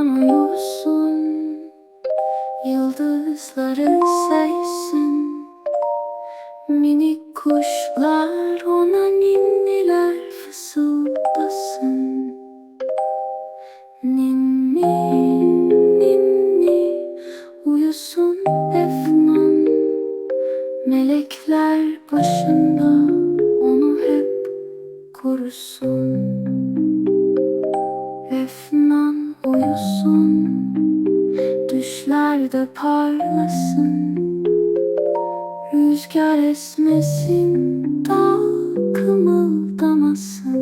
uyanıyorsun Yıldızları sayısın Minik kuşlar ona ninniler fısıldasın. Ninni, ninni Uyusun Efnan. Melekler başında onu hep korusun uyusun Düşlerde parlasın. Rüzgar esmesin Dağ kımıldamasın.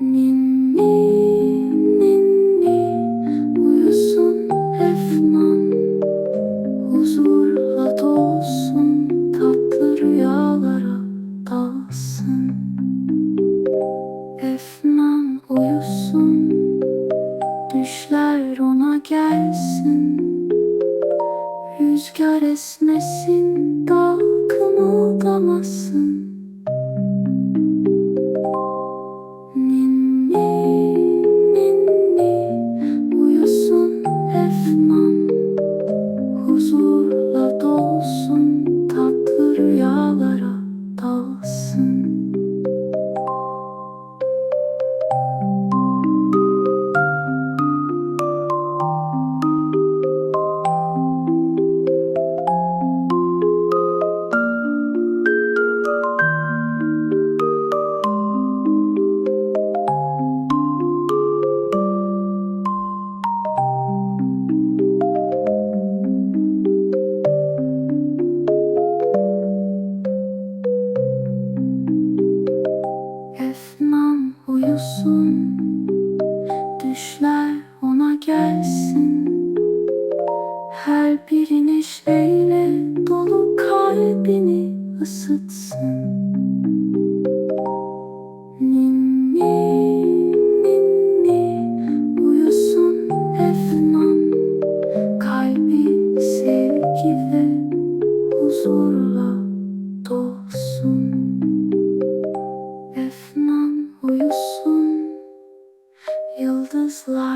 Ninni ninni Uyusun Efnan Huzurla dolsun Rüzgar esmesin Dağ kımıldamasın Uyusun Düşler ona gelsin. Her biri neşeyle dolu kalbini ısıtsın. Ninni ninni uyusun Efnan. Kalbi sevgi ve huzurla Love.